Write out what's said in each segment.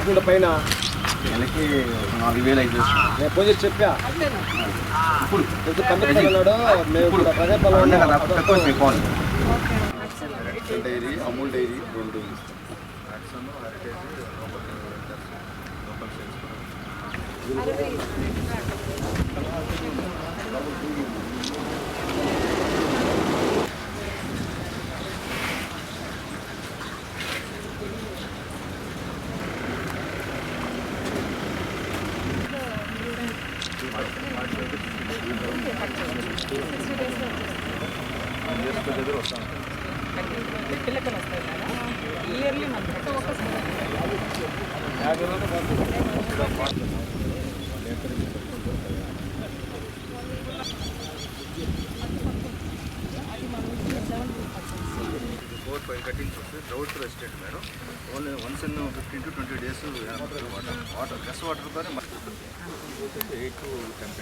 రెండు పైన నెలకి నాలుగు వేలు అయితే నేను ఫోన్ చేసి చెప్పా ఇప్పుడు కంపెనీ ఉన్నాడు మేము వచ్చాయి ఫోన్ డైరీ అమూల్ డైరీ రెండు ఫోర్ ఫైవ్ కటింగ్స్ వస్తాయి drought resistant madam. Only once in fifteen to twenty days water water గస్ వాటర్తోనే ఎయిట్ టు టెన్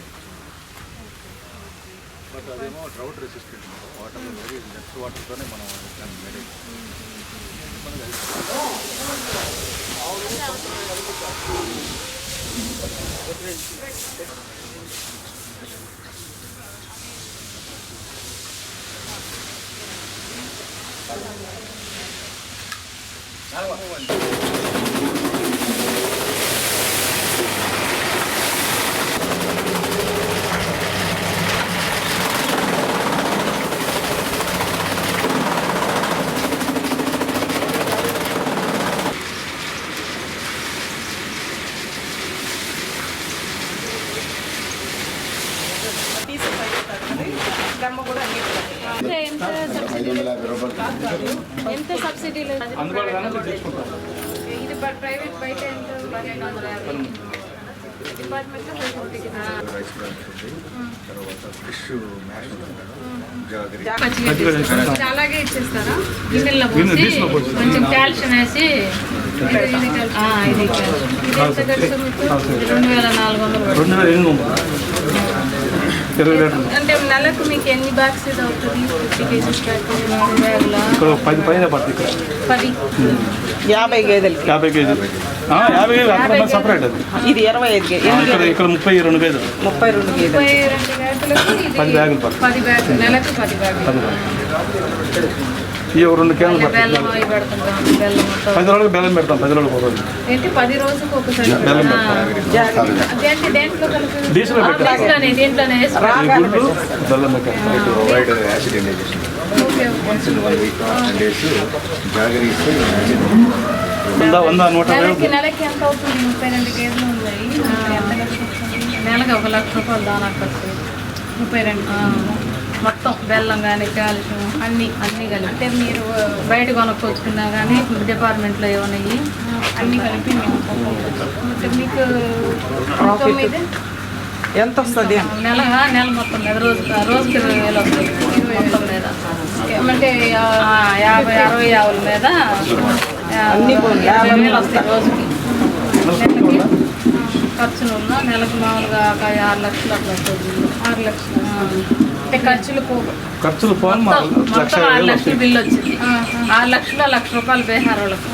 బట్ అదేమో drought resistant water very less వాటర్తోనే మనం దాన్ని మేనేజ్ ఎంత ఐదు వందల యాభై రూపాయలు ఎంత సబ్సిడీలు ఇది ప్రైవేట్ బయట ఎంత అలాగే ఇచ్చేస్తారా గిన్నెల్లో పోసి కొంచెం కాల్షియం వేసి రెండు వేల నాలుగు వందలు పడుతుంది. రెండు వేల ఎనిమిది వందలు ఇరవై లీటర్లు అంటే నెలకు మీకు ఎన్ని అవుతుంది? ఫిఫ్టీ కేజీస్ ఇక్కడ ఒక పది పైన పడుతుంది పది. యాభై గేదెలకి. యాభై కేజీలు యాభై అక్కడ సపరేట్ అది. ఇది ఇరవై ఐదు ఇక్కడ ఇక్కడ ముప్పై రెండు కేజీలు ముప్పై రెండు గేదెలు. ముప్పై రెండు ఇది పది బ్యాగులు పడుతుంది. పది బ్యాగులు నెలకు పది బ్యాగులు ఈ రెండు మొత్తం. పది రోజులకు బెల్లం పెడతాం పది రోజులకు రోజు ఏంటి? పది రోజులకు ఒకసారి బెల్లం కలిపి? డీజిల్ పెట్టాం గుడ్లు బెల్లం పెట్టాం వంద నూట నెలకి నెలకి ఎంత అవుతుంది? ముప్పై రెండు కేజీలు ఉన్నాయి? నెలకి ఒక లక్ష రూపాయలు దానా ఖర్చు. ముప్పై రెండు ఆ, మొత్తం బెల్లం కానీ కాల్షియం అన్నీ అన్నీ కలిపి. అంటే మీరు బయట కొనుక్కొచ్చుకున్నా కానీ డిపార్ట్మెంట్లో ఏమన్నాయి అన్నీ కలిపి అంటే మీకు తొమ్మిది ఎంత వస్తుంది? నెల నెల మొత్తం మీద రోజు రోజుకి ఇరవై వేలు వస్తుంది. మొత్తం మీద. ఏమంటే ఆ, యాభై అరవై యాభై మీద అన్ని యాభై వేలు వస్తాయి రోజుకి. నెలకి ఖర్చులు ఉన్నా నెలకు మామూలుగా ఒక ఆరు లక్షలు అట్లా వస్తుంది. ఆరు లక్షలు. అంటే ఖర్చులు పోగు ఖర్చులు పోను మా లక్ష మొత్తం ఆరు లక్షల బిల్లు వచ్చింది. ఆరు లక్షలు లక్ష రూపాయలు బీహార్ వాళ్ళకి.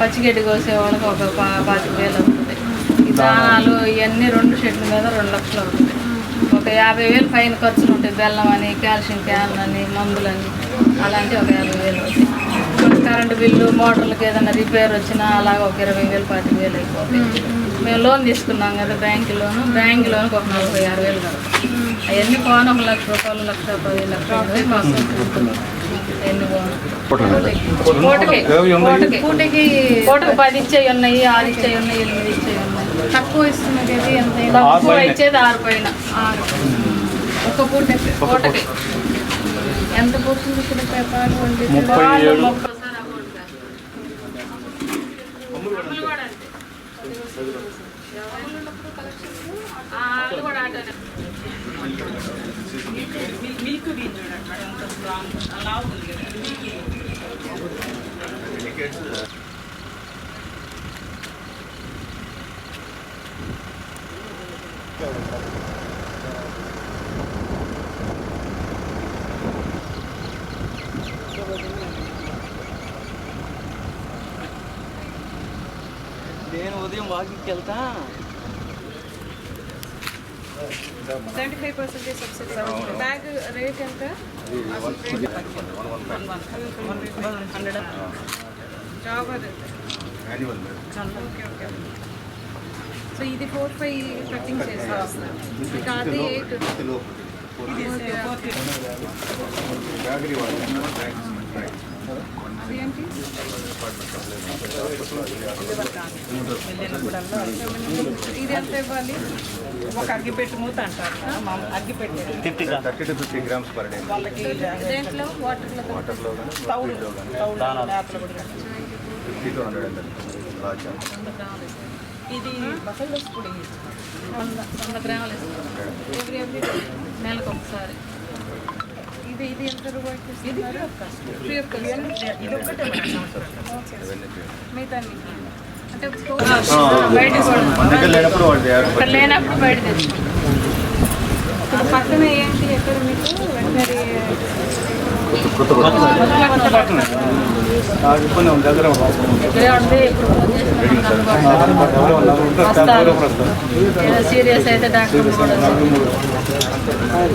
పచ్చిగడ్డి కోసే వాళ్ళకి ఒక పాతిక వేలు అవుతుంది ఈ దానాలు ఇవన్నీ రెండు షెడ్ల మీద రెండు లక్షలు అవుతుంది ఒక యాభై వేలు పైన ఖర్చులు ఉంటాయి. బెల్లం అని కాల్షియం క్యాన్ అని మందులని అలాంటి ఒక యాభై వేలు కరెంటు బిల్లు మోటార్లకు ఏదైనా రిపేర్ వచ్చినా అలాగ ఒక ఇరవై వేలు పాతిక వేలు అయిపోతాయి. మేము లోన్ తీసుకున్నాం కదా బ్యాంక్ లోను. బ్యాంక్ లోన్కి ఒక నలభై ఆరు వేలు కడతాం అవన్నీ పోను ఒక లక్ష రూపాయలు లక్ష పది లక్ష పూటకి పూటకి పది ఇచ్చేవి ఉన్నాయి ఆరు ఇచ్చేవి ఉన్నాయి ఎనిమిది ఇచ్చేవి ఉన్నాయి. తక్కువ ఇస్తున్నది ఎంత తక్కువ. ఇచ్చేది ఆరు పైన ఆరు. ఒక పూట. పూటకి ఎంత వండి ముప్పై ఏడు. ముప్పై సార్ అమౌంట్ కాదు. అమ్ములు కూడా అంతే. మిల్క్ ఉన్నప్పుడు collections? అలా ఉంది కదా నేను ఉదయం వాకింగ్కి వెళ్తా. Seventy five percentage subsidy bag rate ఎంత? హండ్రెడ్ జాబ్ అది. Annual madam okay okay. So ఇది ఫోర్ ఫైవ్ కటింగ్ చేస్తారు మీకు అది ఎయిట్. ఇది ఎంత ఇవ్వాలి ఒక అగ్గిపెట్టి మూత అంటారు. అగ్గిపెట్టి. Thirty to fifty grams per day. వాళ్ళకి దేంట్లో? వాటర్లో? వాటర్లో కానీ తౌడు తౌడు మేతలు కూడా ఫిఫ్టీ టు హండ్రెడ్ ఎంత రాజా. ఇది బసలు పొడి. వంద వంద గ్రాములు ఇస్తారు. ఎవ్రీ ఎవ్రీ నెలకు ఒకసారి. ఇది ఇది ఎంత రూపాయకి ఇది ఫ్రీ ఆఫ్ కాస్ట్ ఇది ఒకటే మిగతా అంటే బయట కూడా మన దగ్గర లేనప్పుడు బయట పక్కన ఏంటి ఎక్కడ మీకు వెంటనే నాకు ఇబ్బంది ఉంది దగ్గర ఇక్కడే ఉంది ఇప్పుడు ఫోన్ చేసిన అందుబాటులో వస్తారు. ఏదో సీరియస్ అయితే డాక్టర్.